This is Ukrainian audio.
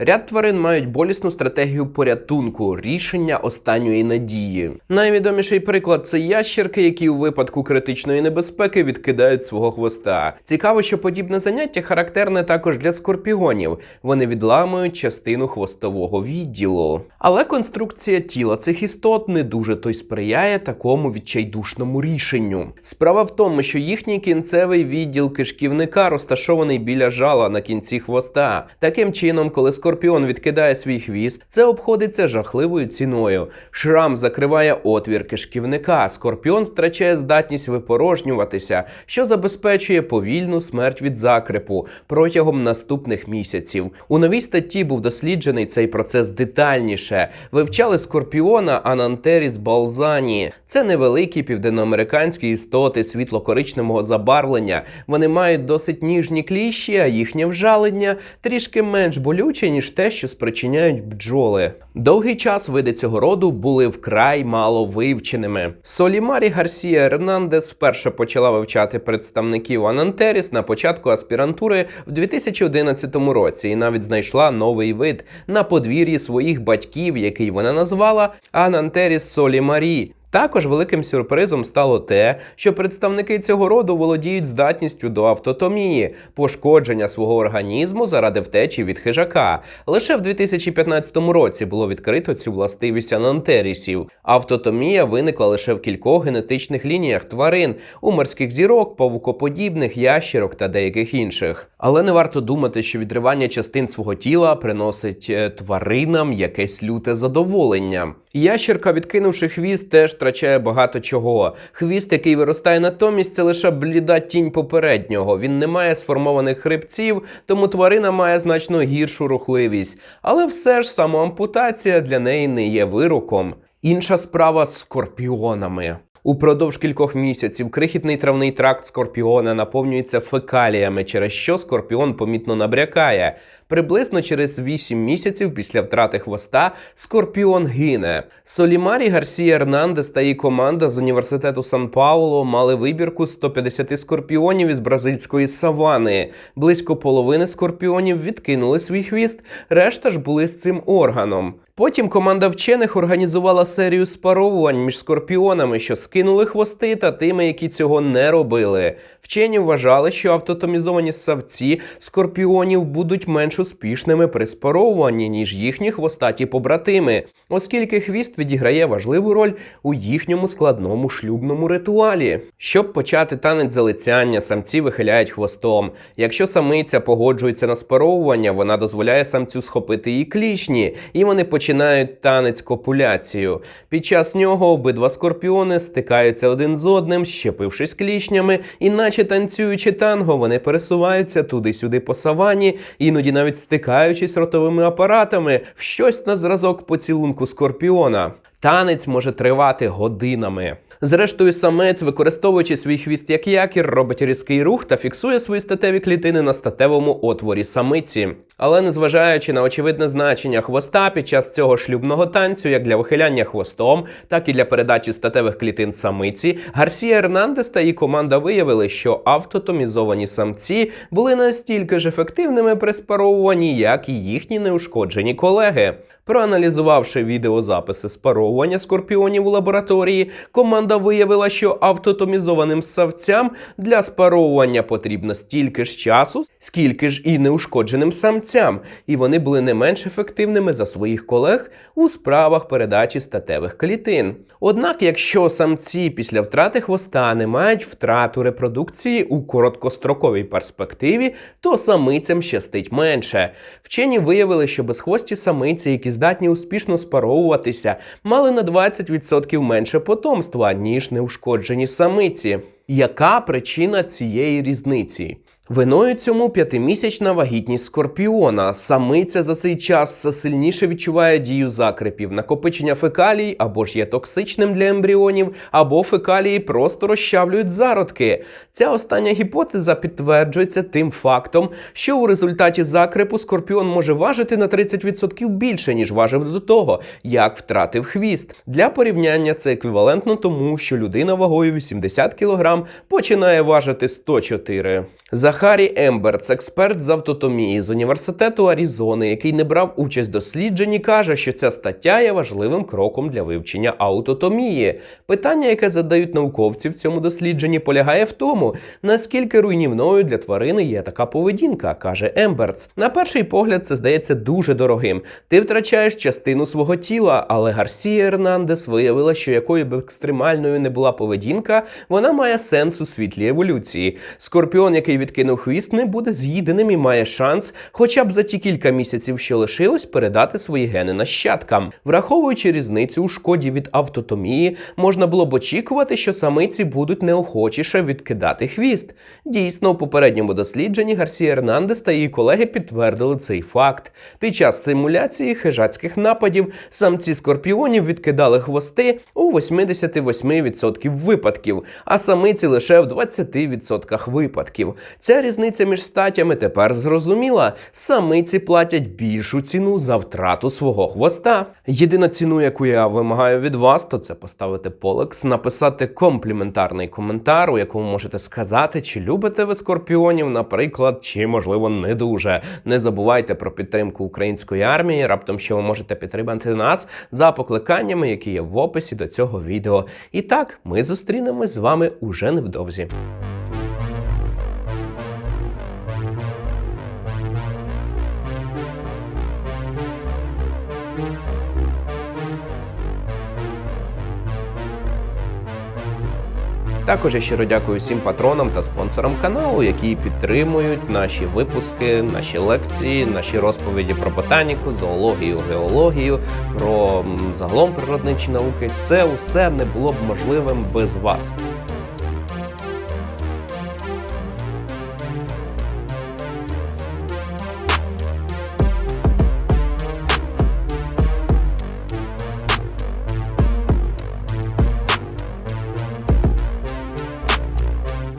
Ряд тварин мають болісну стратегію порятунку, рішення останньої надії. Найвідоміший приклад це ящерки, які у випадку критичної небезпеки відкидають свого хвоста. Цікаво, що подібне заняття характерне також для скорпіонів. Вони відламують частину хвостового відділу. Але конструкція тіла цих істот не дуже то й сприяє такому відчайдушному рішенню. Справа в тому, що їхній кінцевий відділ кишківника розташований біля жала на кінці хвоста. Таким чином, коли скорпіон відкидає свій хвіст, це обходиться жахливою ціною. Шрам закриває отвір кишківника. Скорпіон втрачає здатність випорожнюватися, що забезпечує повільну смерть від закрипу протягом наступних місяців. У новій статті був досліджений цей процес детальніше. Вивчали скорпіона Анантеріс балзані. Це невеликі південноамериканські істоти світло-коричневого забарвлення. Вони мають досить ніжні кліщі, а їхнє вжалення трішки менш болюче, ніж те, що спричиняють бджоли. Довгий час види цього роду були вкрай мало вивченими. Солімарі Гарсія Ернандес вперше почала вивчати представників Анантеріс на початку аспірантури в 2011 році і навіть знайшла новий вид на подвір'ї своїх батьків, який вона назвала Анантеріс Солімарі. Також великим сюрпризом стало те, що представники цього роду володіють здатністю до автотомії, пошкодження свого організму заради втечі від хижака. Лише в 2015 році було відкрито цю властивість анантерісів. Автотомія виникла лише в кількох генетичних лініях тварин у морських зірок, павукоподібних, ящерок та деяких інших. Але не варто думати, що відривання частин свого тіла приносить е, тваринам якесь люте задоволення. Ящерка, відкинувши хвіст, теж втрачає багато чого. Хвіст, який виростає натомість, це лише бліда тінь попереднього. Він не має сформованих хребців, тому тварина має значно гіршу рухливість. Але все ж самоампутація для неї не є вироком. Інша справа з скорпіонами. Упродовж кількох місяців крихітний травний тракт скорпіона наповнюється фекаліями, через що скорпіон помітно набрякає. Приблизно через 8 місяців після втрати хвоста скорпіон гине. Солімарі Гарсія Ернандес та її команда з університету Сан Пауло мали вибірку 150 скорпіонів із бразильської савани. Близько половини скорпіонів відкинули свій хвіст, решта ж були з цим органом. Потім команда вчених організувала серію спаровувань між скорпіонами, що скинули хвости, та тими, які цього не робили. Вчені вважали, що автотомізовані ссавці скорпіонів будуть менш успішними при спаровуванні, ніж їхні хвостаті побратими, оскільки хвіст відіграє важливу роль у їхньому складному шлюбному ритуалі. Щоб почати танець залицяння, самці вихиляють хвостом. Якщо самиця погоджується на спаровування, вона дозволяє самцю схопити її клішні, і вони починають танець копуляцію. Під час нього обидва скорпіони стикаються один з одним, щепившись клішнями, і наче танцюючи танго, вони пересуваються туди-сюди по савані, іноді навіть стикаючись ротовими апаратами в щось на зразок поцілунку скорпіона. Танець може тривати годинами. Зрештою, самець, використовуючи свій хвіст як якір, робить різкий рух та фіксує свої статеві клітини на статевому отворі самиці. Але незважаючи на очевидне значення хвоста під час цього шлюбного танцю, як для вихиляння хвостом, так і для передачі статевих клітин самиці, Гарсія Ернандес та її команда виявили, що автотомізовані самці були настільки ж ефективними при спаровуванні, як і їхні неушкоджені колеги. Проаналізувавши відеозаписи спаровування скорпіонів у лабораторії, команда виявила, що автотомізованим ссавцям для спаровування потрібно стільки ж часу, скільки ж і неушкодженим самцям, і вони були не менш ефективними за своїх колег у справах передачі статевих клітин. Однак, якщо самці після втрати хвоста не мають втрату репродукції у короткостроковій перспективі, то самицям щастить менше. Вчені виявили, що безхвості самиці, які здатні успішно спаровуватися, мали на 20% менше потомства, ніж неушкоджені самиці. Яка причина цієї різниці? Виною цьому п'ятимісячна вагітність скорпіона. Самиця за цей час сильніше відчуває дію закрепів. Накопичення фекалій або ж є токсичним для ембріонів, або фекалії просто розчавлюють зародки. Ця остання гіпотеза підтверджується тим фактом, що у результаті закрепу скорпіон може важити на 30% більше, ніж важив до того, як втратив хвіст. Для порівняння це еквівалентно тому, що людина вагою 80 кг починає важити 104. За Захарі Емберц, експерт з автотомії з університету Арізони, який не брав участь в дослідженні, каже, що ця стаття є важливим кроком для вивчення аутотомії. Питання, яке задають науковці в цьому дослідженні, полягає в тому, наскільки руйнівною для тварини є така поведінка, каже Емберц. На перший погляд, це здається дуже дорогим. Ти втрачаєш частину свого тіла, але Гарсія Ернандес виявила, що якою б екстремальною не була поведінка, вона має сенс у світлі еволюції. Скорпіон, який відкинув хвіст, не буде з'їденим і має шанс, хоча б за ті кілька місяців, що лишилось, передати свої гени нащадкам. Враховуючи різницю у шкоді від автотомії, можна було б очікувати, що самиці будуть неохочіше відкидати хвіст. Дійсно, у попередньому дослідженні Гарсія Ернандес та її колеги підтвердили цей факт. Під час симуляції хижацьких нападів самці скорпіонів відкидали хвости у 88% випадків, а самиці лише в 20% випадків. Ця різниця між статтями тепер зрозуміла. Самиці платять більшу ціну за втрату свого хвоста. Єдина ціну, яку я вимагаю від вас, то це поставити полекс, написати компліментарний коментар, у якому можете сказати, чи любите ви скорпіонів, наприклад, чи можливо не дуже. Не забувайте про підтримку української армії. Раптом що ви можете підтримати нас за покликаннями, які є в описі до цього відео. І так, ми зустрінемось з вами уже невдовзі. Також я щиро дякую всім патронам та спонсорам каналу, які підтримують наші випуски, наші лекції, наші розповіді про ботаніку, зоологію, геологію, про загалом природничі науки. Це усе не було б можливим без вас.